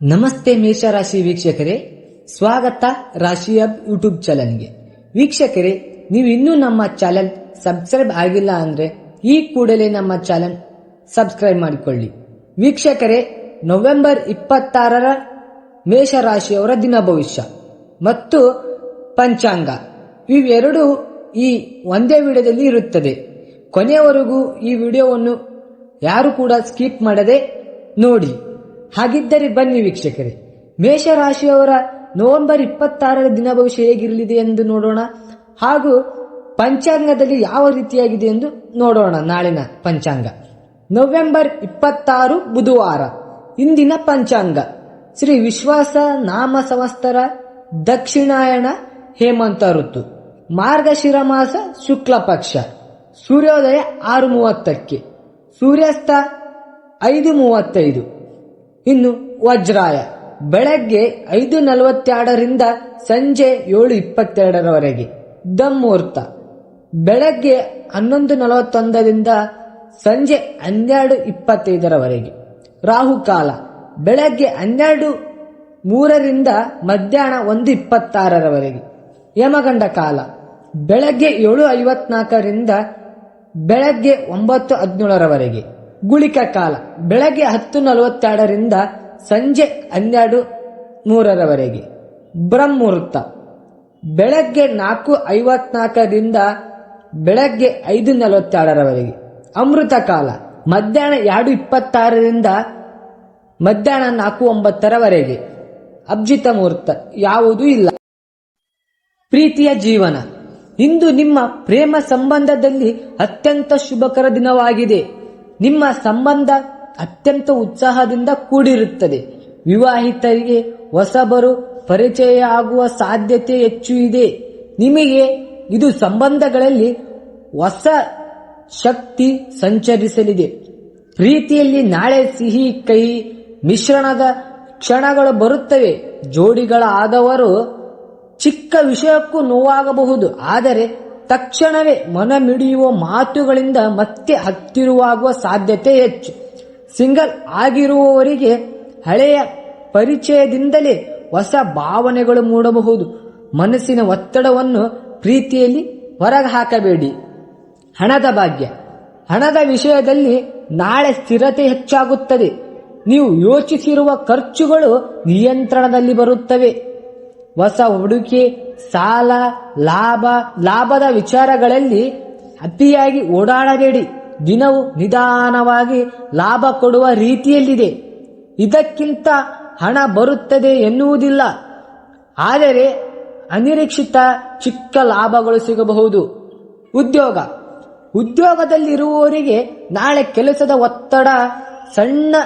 ನಮಸ್ತೆ ಮೇಷರಾಶಿ ವೀಕ್ಷಕರೇ, ಸ್ವಾಗತ ರಾಶಿ ಹಬ್ ಯೂಟ್ಯೂಬ್ ಚಾನಲ್ಗೆ. ವೀಕ್ಷಕರೇ, ನೀವು ಇನ್ನೂ ನಮ್ಮ ಚಾನಲ್ ಸಬ್ಸ್ಕ್ರೈಬ್ ಆಗಿಲ್ಲ ಅಂದ್ರೆ ಈ ಕೂಡಲೇ ನಮ್ಮ ಚಾನಲ್ ಸಬ್ಸ್ಕ್ರೈಬ್ ಮಾಡಿಕೊಳ್ಳಿ. ವೀಕ್ಷಕರೇ, ನವೆಂಬರ್ ಇಪ್ಪತ್ತಾರರ ಮೇಷರಾಶಿಯವರ ದಿನ ಭವಿಷ್ಯ ಮತ್ತು ಪಂಚಾಂಗ. ಇವೆರಡು ಈ ಒಂದೇ ವಿಡಿಯೋದಲ್ಲಿ ಇರುತ್ತದೆ. ಕೊನೆಯವರೆಗೂ ಈ ವಿಡಿಯೋವನ್ನು ಯಾರು ಕೂಡ ಸ್ಕಿಪ್ ಮಾಡದೆ ನೋಡಿ. ಹಾಗಿದ್ದರೆ ಬನ್ನಿ ವೀಕ್ಷಕರೇ. ಮೇಷರಾಶಿಯವರ ನವೆಂಬರ್ ಇಪ್ಪತ್ತಾರರ ದಿನ ಭವಿಷ್ಯ ಹೇಗಿರಲಿದೆ ಎಂದು ನೋಡೋಣ. ಹಾಗೂ ಪಂಚಾಂಗದಲ್ಲಿ ಯಾವ ರೀತಿಯಾಗಿದೆ ಎಂದು ನೋಡೋಣ ನಾಳಿನ ಪಂಚಾಂಗ. ನವೆಂಬರ್ ಇಪ್ಪತ್ತಾರು ಬುಧವಾರ, ಇಂದಿನ ಪಂಚಾಂಗ. ಶ್ರೀ ವಿಶ್ವಾಸ ನಾಮ ಸಂವತ್ಸರ ದಕ್ಷಿಣಾಯಣ ಹೇಮಂತ ಋತು. ಮಾರ್ಗಶಿರ ಮಾಸ ಶುಕ್ಲ ಪಕ್ಷ. ಸೂರ್ಯೋದಯ ಆರು ಮೂವತ್ತಕ್ಕೆ. ಸೂರ್ಯಾಸ್ತ ಐದು ಮೂವತ್ತೈದು. ಇನ್ನು ವಜ್ರಾಯ. ಬೆಳಗ್ಗೆ ಐದು ನಲವತ್ತೆರಡರಿಂದ ಸಂಜೆ ಏಳು ಇಪ್ಪತ್ತೆರಡರವರೆಗೆ. ದಮ್ಮುಹೂರ್ತ ಬೆಳಗ್ಗೆ ಹನ್ನೊಂದು ನಲವತ್ತೊಂದರಿಂದ ಸಂಜೆ ಹನ್ನೆರಡು ಇಪ್ಪತ್ತೈದರವರೆಗೆ. ರಾಹುಕಾಲ. ಬೆಳಗ್ಗೆ ಹನ್ನೆರಡು ಮೂರರಿಂದ ಮಧ್ಯಾಹ್ನ ಒಂದು ಇಪ್ಪತ್ತಾರರವರೆಗೆ. ಯಮಗಂಡ ಕಾಲ. ಬೆಳಗ್ಗೆ ಏಳು ಐವತ್ನಾಲ್ಕರಿಂದ ಬೆಳಗ್ಗೆ ಒಂಬತ್ತು ಹದಿನೇಳರವರೆಗೆ. ಗುಳಿಕ ಕಾಲ. ಬೆಳಗ್ಗೆ ಹತ್ತು ನಲವತ್ತೆರಡರಿಂದ ಸಂಜೆ ಹನ್ನೆರಡು ಮೂರರವರೆಗೆ. ಬ್ರಹ್ಮುಹೂರ್ತ. ಬೆಳಗ್ಗೆ ನಾಲ್ಕು ಐವತ್ನಾಲ್ಕರಿಂದ ಬೆಳಗ್ಗೆ ಐದು ನಲವತ್ತೆರಡರವರೆಗೆ. ಅಮೃತ ಕಾಲ. ಮಧ್ಯಾಹ್ನ ಎರಡು ಇಪ್ಪತ್ತಾರರಿಂದ ಮಧ್ಯಾಹ್ನ ನಾಲ್ಕು ಒಂಬತ್ತರವರೆಗೆ. ಅಬ್ಜಿತ ಮುಹೂರ್ತ. ಯಾವುದೂ ಇಲ್ಲ. ಪ್ರೀತಿಯ ಜೀವನ. ಇಂದು ನಿಮ್ಮ ಪ್ರೇಮ ಸಂಬಂಧದಲ್ಲಿ ಅತ್ಯಂತ ಶುಭಕರ ದಿನವಾಗಿದೆ. ನಿಮ್ಮ ಸಂಬಂಧ ಅತ್ಯಂತ ಉತ್ಸಾಹದಿಂದ ಕೂಡಿರುತ್ತದೆ. ವಿವಾಹಿತರಿಗೆ ಹೊಸಬರು ಪರಿಚಯ ಆಗುವ ಸಾಧ್ಯತೆ ಹೆಚ್ಚು ಇದೆ. ನಿಮಗೆ ಇದು ಸಂಬಂಧಗಳಲ್ಲಿ ಹೊಸ ಶಕ್ತಿ ಸಂಚರಿಸಲಿದೆ. ಪ್ರೀತಿಯಲ್ಲಿ ನಾಳೆ ಸಿಹಿ, ಕಹಿ, ಮಿಶ್ರಣದ ಕ್ಷಣಗಳು ಬರುತ್ತವೆ. ಜೋಡಿಗಳ ಆದವರು ಚಿಕ್ಕ ವಿಷಯಕ್ಕೂ ನೋವಾಗಬಹುದು. ಆದರೆ ತಕ್ಷಣವೇ ಮನ ಮಿಡಿಯುವ ಮಾತುಗಳಿಂದ ಮತ್ತೆ ಹತ್ತಿರವಾಗುವ ಸಾಧ್ಯತೆ ಹೆಚ್ಚು. ಸಿಂಗಲ್ ಆಗಿರುವವರಿಗೆ ಹಳೆಯ ಪರಿಚಯದಿಂದಲೇ ಹೊಸ ಭಾವನೆಗಳು ಮೂಡಬಹುದು. ಮನಸ್ಸಿನ ಒತ್ತಡವನ್ನು ಪ್ರೀತಿಯಲ್ಲಿ ಹೊರಗೆ ಹಾಕಬೇಡಿ ಹಣದ ಭಾಗ್ಯ. ಹಣದ ವಿಷಯದಲ್ಲಿ ನಾಳೆ ಸ್ಥಿರತೆ ಹೆಚ್ಚಾಗುತ್ತದೆ. ನೀವು ಯೋಚಿಸಿರುವ ಖರ್ಚುಗಳು ನಿಯಂತ್ರಣದಲ್ಲಿ ಬರುತ್ತವೆ. ಹೊಸ ಹೂಡಿಕೆ ಸಾಲ, ಲಾಭ, ಲಾಭದ ವಿಚಾರಗಳಲ್ಲಿ ಅತಿಯಾಗಿ ಓಡಾಡಬೇಡಿ. ದಿನವು ನಿಧಾನವಾಗಿ ಲಾಭ ಕೊಡುವ ರೀತಿಯಲ್ಲಿದೆ. ಇದಕ್ಕಿಂತ ಹಣ ಬರುತ್ತದೆ ಎನ್ನುವುದಿಲ್ಲ. ಆದರೆ ಅನಿರೀಕ್ಷಿತ ಚಿಕ್ಕ ಲಾಭಗಳು ಸಿಗಬಹುದು. ಉದ್ಯೋಗ. ಉದ್ಯೋಗದಲ್ಲಿರುವವರಿಗೆ ನಾಳೆ ಕೆಲಸದ ಒತ್ತಡ ಸಣ್ಣ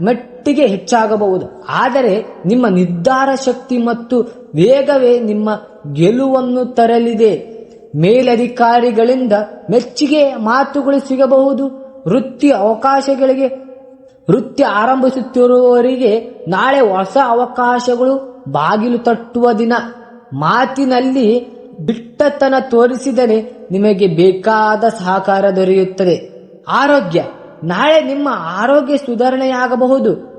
ಮಟ್ಟಿಗೆ ಹೆಚ್ಚಾಗಬಹುದು. ಆದರೆ ನಿಮ್ಮ ನಿರ್ಧಾರ ಶಕ್ತಿ ಮತ್ತು ವೇಗವೇ ನಿಮ್ಮ ಗೆಲುವನ್ನು ತರಲಿದೆ. ಮೇಲಧಿಕಾರಿಗಳಿಂದ ಮೆಚ್ಚುಗೆ ಮಾತುಗಳು ಸಿಗಬಹುದು. ವೃತ್ತಿ ಅವಕಾಶಗಳಿಗೆ, ವೃತ್ತಿ ಆರಂಭಿಸುತ್ತಿರುವವರಿಗೆ ನಾಳೆ ಹೊಸ ಅವಕಾಶಗಳು ಬಾಗಿಲು ತಟ್ಟುವ ದಿನ. ಮಾತಿನಲ್ಲಿ ಬಿಟ್ಟತನ ತೋರಿಸಿದರೆ ನಿಮಗೆ ಬೇಕಾದ ಸಹಕಾರ ದೊರೆಯುತ್ತದೆ. ಆರೋಗ್ಯ. ನಾಳೆ ನಿಮ್ಮ ಆರೋಗ್ಯ ಸುಧಾರಣೆಯಾಗಬಹುದು.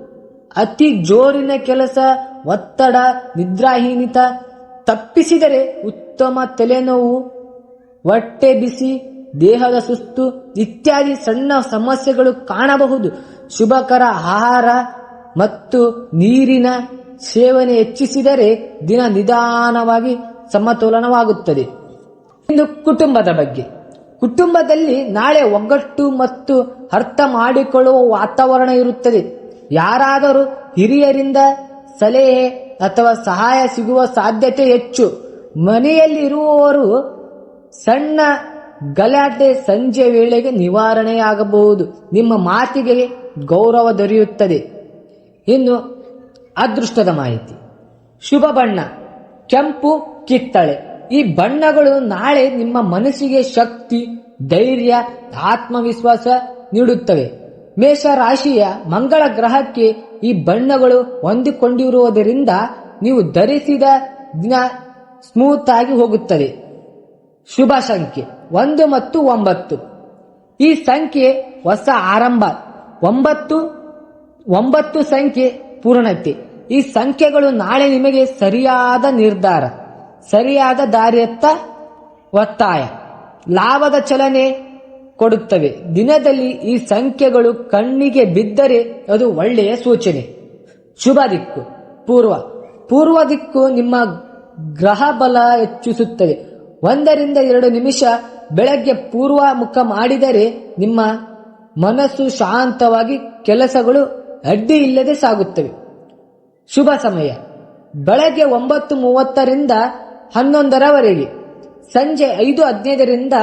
ಅತಿ ಜೋರಿನ ಕೆಲಸ, ಒತ್ತಡ, ನಿದ್ರಾಹೀನಿತ, ತಪ್ಪಿಸಿದರೆ ಉತ್ತಮ ತಲೆನೋವು, ಹೊಟ್ಟೆ ಬಿಸಿ, ದೇಹದ ಸುಸ್ತು ಇತ್ಯಾದಿ ಸಣ್ಣ ಸಮಸ್ಯೆಗಳು ಕಾಣಬಹುದು. ಶುಭಕರ ಆಹಾರ ಮತ್ತು ನೀರಿನ ಸೇವನೆ ಹೆಚ್ಚಿಸಿದರೆ ದಿನ ನಿಧಾನವಾಗಿ ಸಮತೋಲನವಾಗುತ್ತದೆ. ಇನ್ನು ಕುಟುಂಬದ ಬಗ್ಗೆ. ಕುಟುಂಬದಲ್ಲಿ ನಾಳೆ ಒಗ್ಗಟ್ಟು ಮತ್ತು ಅರ್ಥ ಮಾಡಿಕೊಳ್ಳುವ ವಾತಾವರಣ ಇರುತ್ತದೆ. ಯಾರಾದರೂ ಹಿರಿಯರಿಂದ ಸಲಹೆ ಅಥವಾ ಸಹಾಯ ಸಿಗುವ ಸಾಧ್ಯತೆ ಹೆಚ್ಚು. ಮನೆಯಲ್ಲಿ ಇರುವವರು ಸಣ್ಣ ಗಲಾಟೆ ಸಂಜೆ ವೇಳೆಗೆ ನಿವಾರಣೆಯಾಗಬಹುದು. ನಿಮ್ಮ ಮಾತಿಗೆ ಗೌರವ ದೊರೆಯುತ್ತದೆ. ಇನ್ನು ಅದೃಷ್ಟದ ಮಾಹಿತಿ. ಶುಭ ಬಣ್ಣ. ಕೆಂಪು ಕಿತ್ತಳೆ. ಈ ಬಣ್ಣಗಳು ನಾಳೆ ನಿಮ್ಮ ಮನಸ್ಸಿಗೆ ಶಕ್ತಿ, ಧೈರ್ಯ, ಆತ್ಮವಿಶ್ವಾಸ ನೀಡುತ್ತವೆ. ಮೇಷ ರಾಶಿಯ ಮಂಗಳ ಗ್ರಹಕ್ಕೆ ಈ ಬಣ್ಣಗಳು ಹೊಂದಿಕೊಂಡಿರುವುದರಿಂದ ನೀವು ಧರಿಸಿದ ದಿನ ಸ್ಮೂತ್ ಆಗಿ ಹೋಗುತ್ತದೆ. ಶುಭ ಸಂಖ್ಯೆ, ಒಂದು ಮತ್ತು ಒಂಬತ್ತು. ಈ ಸಂಖ್ಯೆ ಹೊಸ ಆರಂಭ, ಒಂಬತ್ತು ಒಂಬತ್ತು ಸಂಖ್ಯೆ ಪೂರ್ಣತೆ. ಈ ಸಂಖ್ಯೆಗಳು ನಾಳೆ ನಿಮಗೆ ಸರಿಯಾದ ನಿರ್ಧಾರ. ಸರಿಯಾದ ದಾರಿಯತ್ತ ಒತ್ತಾಯ. ಲಾಭದ ಚಲನೆ ಕೊಡುತ್ತವೆ. ದಿನದಲ್ಲಿ ಈ ಸಂಖ್ಯೆಗಳು ಕಣ್ಣಿಗೆ ಬಿದ್ದರೆ ಅದು ಒಳ್ಳೆಯ ಸೂಚನೆ. ಶುಭ ದಿಕ್ಕು. ಪೂರ್ವ. ಪೂರ್ವ ದಿಕ್ಕು ನಿಮ್ಮ ಗ್ರಹ ಬಲ ಹೆಚ್ಚಿಸುತ್ತದೆ. ಒಂದರಿಂದ ಎರಡು ನಿಮಿಷ ಬೆಳಗ್ಗೆ ಪೂರ್ವ ಮುಖ ಮಾಡಿದರೆ ನಿಮ್ಮ ಮನಸ್ಸು ಶಾಂತವಾಗಿ ಕೆಲಸಗಳು ಅಡ್ಡಿ ಇಲ್ಲದೆ ಸಾಗುತ್ತವೆ. ಶುಭ ಸಮಯ. ಬೆಳಗ್ಗೆ ಒಂಬತ್ತು ಮೂವತ್ತರಿಂದ ಹನ್ನೊಂದರವರೆಗೆ, ಸಂಜೆ ಐದು ಹದಿನೈದರಿಂದ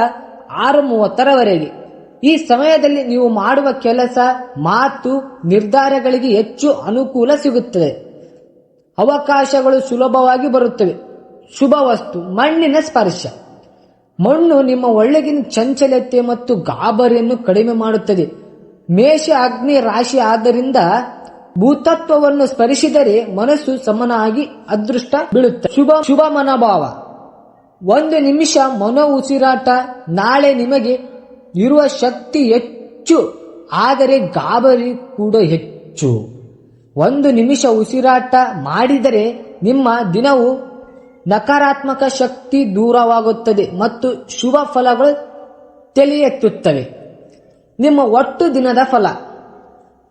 ಆರು ಮೂವತ್ತರವರೆಗೆ. ಈ ಸಮಯದಲ್ಲಿ ನೀವು ಮಾಡುವ ಕೆಲಸ, ಮಾತು, ನಿರ್ಧಾರಗಳಿಗೆ ಹೆಚ್ಚು ಅನುಕೂಲ ಸಿಗುತ್ತದೆ. ಅವಕಾಶಗಳು ಸುಲಭವಾಗಿ ಬರುತ್ತವೆ. ಶುಭ ವಸ್ತು, ಮಣ್ಣಿನ ಸ್ಪರ್ಶ. ಮಣ್ಣು ನಿಮ್ಮ ಒಳಗಿನ ಚಂಚಲತೆ ಮತ್ತು ಗಾಬರಿಯನ್ನು ಕಡಿಮೆ ಮಾಡುತ್ತದೆ. ಮೇಷ, ಅಗ್ನಿ ರಾಶಿ ಆದ್ದರಿಂದ ಭೂತತ್ವವನ್ನು ಸ್ಪರಿಸಿದರೆ ಮನಸ್ಸು ಸಮನಾಗಿ ಅದೃಷ್ಟ ಬೀಳುತ್ತೆ. ಶುಭ ಶುಭ ಮನೋಭಾವ. ಒಂದು ನಿಮಿಷ ಮನೋ ಉಸಿರಾಟ ನಾಳೆ ನಿಮಗೆ ಇರುವ ಶಕ್ತಿ ಹೆಚ್ಚು, ಆದರೆ ಗಾಬರಿ ಕೂಡ ಹೆಚ್ಚು. ಒಂದು ನಿಮಿಷ ಉಸಿರಾಟ ಮಾಡಿದರೆ ನಿಮ್ಮ ದಿನವು ನಕಾರಾತ್ಮಕ ಶಕ್ತಿ ದೂರವಾಗುತ್ತದೆ ಮತ್ತು ಶುಭ ಫಲಗಳು ತಲೆಯೆತ್ತುತ್ತವೆ. ನಿಮ್ಮ ಒಟ್ಟು ದಿನದ ಫಲ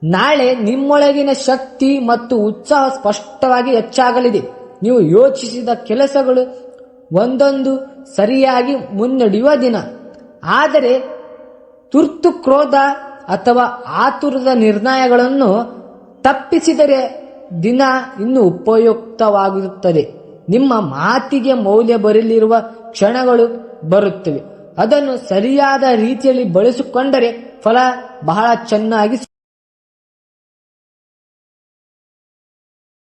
ನಾಳೆ ನಿಮ್ಮೊಳಗಿನ ಶಕ್ತಿ ಮತ್ತು ಉತ್ಸಾಹ ಸ್ಪಷ್ಟವಾಗಿ ಹೆಚ್ಚಾಗಲಿದೆ. ನೀವು ಯೋಚಿಸಿದ ಕೆಲಸಗಳು ಒಂದೊಂದು ಸರಿಯಾಗಿ ಮುನ್ನಡೆಯುವ ದಿನ. ಆದರೆ ತುರ್ತು ಕ್ರೋಧ ಅಥವಾ ಆತುರದ ನಿರ್ಣಯಗಳನ್ನು ತಪ್ಪಿಸಿದರೆ ದಿನ ಇನ್ನು ಉಪಯುಕ್ತವಾಗಿರುತ್ತದೆ ನಿಮ್ಮ ಮಾತಿಗೆ ಮೌಲ್ಯ ಬರಲಿರುವ ಕ್ಷಣಗಳು ಬರುತ್ತವೆ. ಅದನ್ನು ಸರಿಯಾದ ರೀತಿಯಲ್ಲಿ ಬಳಸಿಕೊಂಡರೆ ಫಲ ಬಹಳ ಚೆನ್ನಾಗಿ